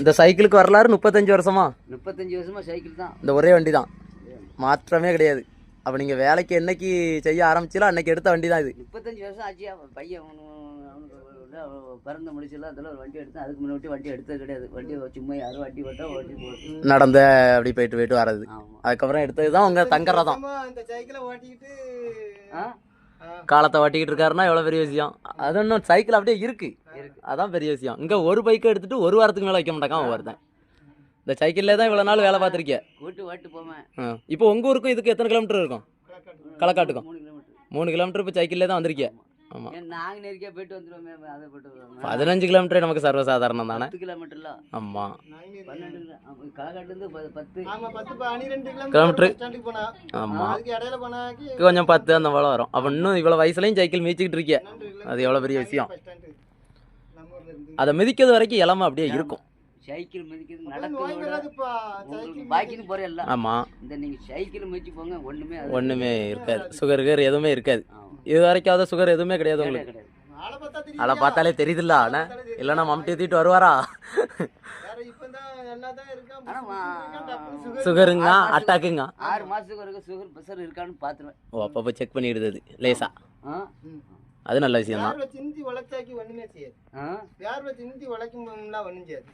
இந்த சைக்கிளுக்கு வரலாறு முப்பத்தஞ்சு வருஷமா? முப்பத்தஞ்சு வருஷமா சைக்கிள் தான். இந்த ஒரே வண்டி தான் மாற்றமே கிடையாது. அப்போ நீங்கள் வேலைக்கு என்னைக்கு செய்ய ஆரம்பிச்சீங்களோ அன்னைக்கு எடுத்த வண்டி தான் இது. முப்பத்தஞ்சு வருஷம் ஆச்சு. அவன் பையன் பிறந்த முடிச்சல அதில் ஒரு வண்டி எடுத்தேன். அதுக்கு முன்னாடி வண்டி எடுத்தது கிடையாது. வண்டி சும்மா யாரும் வண்டி போட்டா ஓட்டி போட்டு நடந்த அப்படி போயிட்டு போயிட்டு வர்றது. ஆமாம் அதுக்கப்புறம் எடுத்தது தான் உங்கள் தங்கரை தான் ஆமா, இந்த சைக்கிளை ஓட்டிக்கிட்டு காலத்தை வட்டிக்கிட்டு இருக்காருன்னா எவ்வளோ பெரிய விஷயம்? அது ஒன்றும் சைக்கிள் அப்படியே இருக்கு. அதான் பெரிய விஷயம். இங்கே ஒரு பைக்கை எடுத்துட்டு ஒரு வாரத்துக்கு மேலே வைக்க மாட்டாங்க ஒருத்தன். இந்த சைக்கிள்லே தான் இவ்வளோ நாள் வேலை பார்த்துருக்கேன் கூட்டு ஓட்டு போவேன். இப்போ உங்கள் ஊருக்கும் இதுக்கு எத்தனை கிலோமீட்டர் இருக்கும்? களக்காட்டுக்கும் மூணு கிலோமீட்டர் மூணு கிலோமீட்டர் இப்போ சைக்கிள்லே தான் வந்திருக்கேன் நாங்கள் நெருக்கியா போயிட்டு வந்துடுவோமே அதை போயிட்டு வருவோம் பதினஞ்சு கிலோமீட்டர் நமக்கு சர்வசாதாரணம் தானே பத்து கிலோமீட்டர்ல? நாங்க ஆமா, களக்காட்டுலேருந்து ப- பத்து. ஆமா கிலோமீட்டர். போனாக்கி கொஞ்சம் பத்து அந்த போல வரும். அப்போ இன்னும் இவ்வளோ வயசுலையும் சைக்கிள் மிதிச்சுக்கிட்டு இருக்கிய. அது எவ்வளோ பெரிய விஷயம். அதை மிதிக்கிறது வரைக்கும் இளமை அப்படியே இருக்கும். சைக்கிள் மிதிக்கிறது நடக்கிறத பாக்கின்னு போறேல்ல. ஆமாம் இந்த நீங்க சைக்கிள் மிதிச்சு போங்க ஒண்ணுமே அது ஒன்றுமே இருக்காது. சுகர் கீர் எதுவுமே இருக்காது. ஆமா. இது வரைக்கும் சுகர் எதுவுமே கிடையாது உங்களுக்கு. ஆளை அதை பார்த்தாலே தெரியுதுல்ல அண்ணா. இல்லைன்னா மம்டி தூக்கிட்டு வருவாரா? வேற இப்பதான் நல்லா தான் இருக்கான் ஆனா, சுகர் சுகருங்க அட்டாக்குங்க ஆறு மாசத்துக்கு ஒரு சுகர் ப்ரெஷர் இருக்கான்னு பாத்துருவேன் ஓ அப்பப்போ செக் பண்ணிடுது லேசா. ஆ? அது நல்ல விஷயம் தான் சிந்தி உழைச்சாக்கி ஒண்ணுமே செய்யாது? வேர்வை சிந்தி உழைக்கும் ஒண்ணும் செய்யாது.